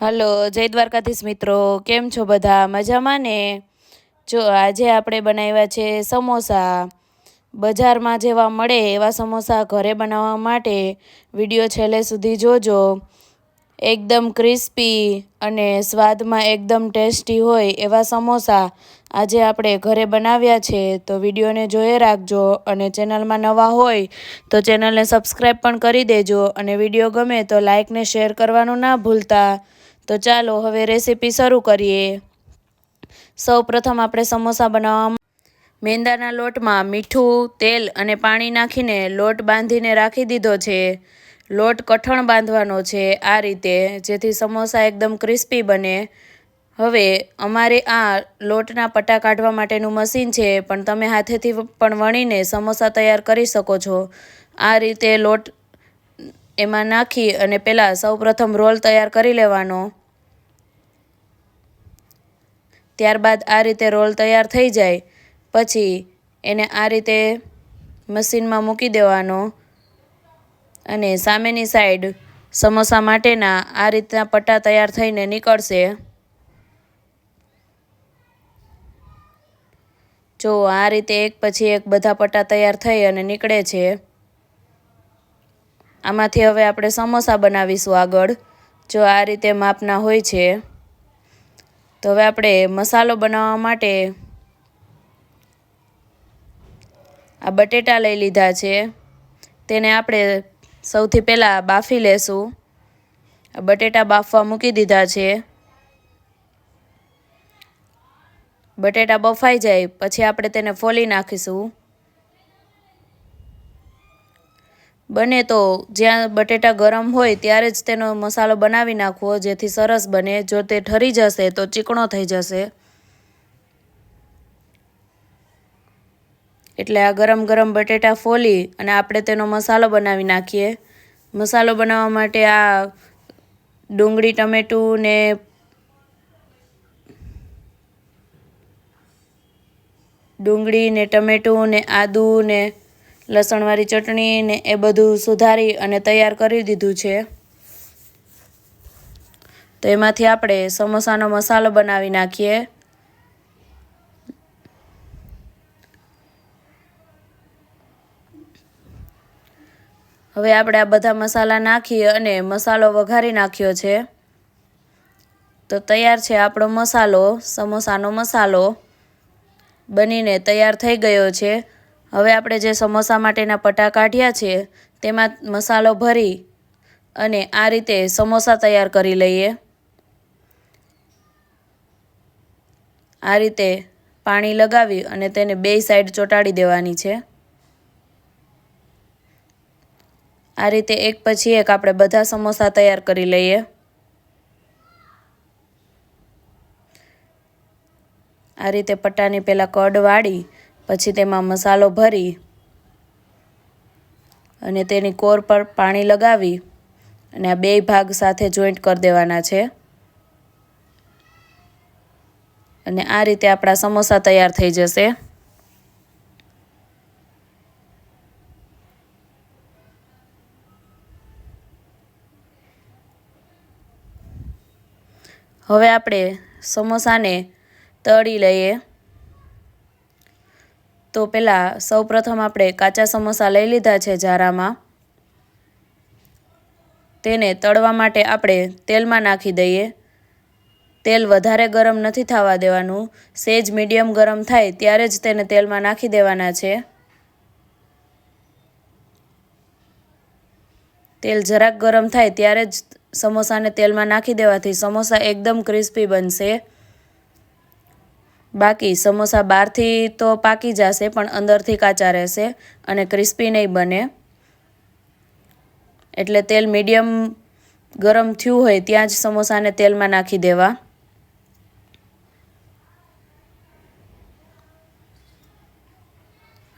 Hello, જય દ્વારકાધીશ મિત્રો. કેમ છો બધા? મજામાં ને? જો, આજે આપણે બનાવ્યા છે સમોસા. બજારમાં જેવા મળે એવા સમોસા ઘરે બનાવવા માટે વીડિયો છેલ્લે સુધી જોજો. એકદમ ક્રિસ્પી અને સ્વાદમાં એકદમ ટેસ્ટી હોય એવા સમોસા આજે આપણે ઘરે બનાવ્યા છે. તો વિડીયોને જોઈ રાખજો અને ચેનલમાં નવા હોય તો ચેનલને સબસ્ક્રાઈબ પણ કરી દેજો અને વીડિયો ગમે તો લાઇકને શેર કરવાનું ના ભૂલતા. તો ચાલો હવે રેસીપી શરૂ કરીએ. સૌ પ્રથમ આપણે સમોસા બનાવવા મેંદાના લોટમાં મીઠું, તેલ અને પાણી નાખીને લોટ બાંધીને રાખી દીધો છે. લોટ કઠણ બાંધવાનો છે આ રીતે, જેથી સમોસા એકદમ ક્રિસ્પી બને. હવે, અમારે આ લોટના પટ્ટા કાઢવા માટેનું મશીન છે, પણ તમે હાથેથી પણ વણીને સમોસા તૈયાર કરી શકો છો. આ રીતે લોટ એમાં નાખી અને પહેલાં સૌપ્રથમ રોલ તૈયાર કરી લેવાનો. ત્યારબાદ આ રીતે રોલ તૈયાર થઈ જાય. પછી એને આ રીતે મશીનમાં મૂકી દેવાનો. અને સામેની સાઈડ સમોસા માટેના આ રીતના પટ્ટા તૈયાર થઈને નીકળશે. જો આ રીતે એક પછી એક બધા પટ્ટા તૈયાર થઈ અને નીકળે છે. આમાંથી હવે આપણે સમોસા બનાવીશું આગળ, જો આ રીતે માપના હોય છે. તો હવે આપણે મસાલો બનાવવા માટે આ બટેટા લઈ લીધા છે. તેને આપણે સૌથી પહેલાં બાફી લેશું. બટેટા બાફવા મૂકી દીધા છે. બટેટા બફાઈ જાય, પછી આપણે તેને ફોલી નાખીશું. બને તો જ્યાં બટેટા ગરમ હોય ત્યારે જ તેનો મસાલો બનાવી નાખવો જેથી સરસ બને. જો તે ઠરી જશે તો ચીકણો થઈ જશે. એટલે આ ગરમ ગરમ બટેટા ફોલી અને આપણે તેનો મસાલો બનાવી નાખીએ. મસાલો બનાવવા માટે આ ડુંગળી, ટમેટું ને ડુંગળી ને ટમેટું ને આદું ને લસણવાળી ચટણી ને એ બધું સુધારી અને તૈયાર કરી દીધું છે. તો એમાંથી આપણે સમોસાનો મસાલો બનાવી નાખીએ. હવે આપણે આ બધા મસાલા નાખી અને મસાલો વઘારી નાખ્યો છે. તો તૈયાર છે આપણો મસાલો, સમોસાનો મસાલો. બનીને તૈયાર થઈ ગયો છે. હવે આપણે જે સમોસા માટેના પટા કાઢ્યા છે, તેમાં મસાલો ભરી અને આ રીતે સમોસા તૈયાર કરી લઈએ. આ રીતે પાણી લગાવી અને તેને બે સાઈડ ચોંટાડી દેવાની છે. આ રીતે એક પછી એક આપણે બધા સમોસા તૈયાર કરી લઈએ. આ રીતે પટ્ટાની પહેલાં કડ વાળી, પછી તેમાં મસાલો ભરી અને તેની કોર પર પાણી લગાવી અને આ બે ભાગ સાથે જોઈન્ટ કરી દેવાના છે. અને આ રીતે આપણા સમોસા તૈયાર થઈ જશે. હવે આપણે સમોસાને તળી લઈએ. તો પહેલાં સૌપ્રથમ આપણે કાચા સમોસા લઈ લીધા છે જારામાં તેને તળવા માટે આપણે તેલમાં નાખી દઈએ. તેલ વધારે ગરમ નથી થવા દેવાનું. સેજ મીડિયમ ગરમ થાય ત્યારે જ તેને તેલમાં નાખી દેવાના છે. તેલ જરાક ગરમ થાય ત્યારે જ સમોસાને તેલમાં નાખી દેવાથી સમોસા એકદમ ક્રિસ્પી બનશે. બાકી સમોસા બહારથી તો પાકી જશે, પણ અંદરથી કાચા રહેશે અને ક્રિસ્પી નહીં બને. એટલે તેલ મીડિયમ ગરમ થયું હોય ત્યાં જ સમોસાને તેલમાં નાખી દેવા.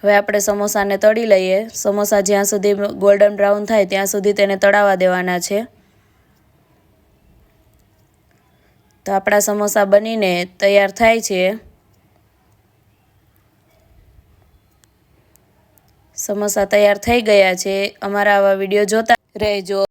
હવે આપણે સમોસાને તળી લઈએ. સમોસા જ્યાં સુધી ગોલ્ડન બ્રાઉન થાય ત્યાં સુધી તેને તળાવવા દેવાના છે. તો આપણા સમોસા બનીને તૈયાર થાય છે. સમોસા તૈયાર થઈ ગયા છે. અમારા આવા વીડિયો જોતા રહેજો.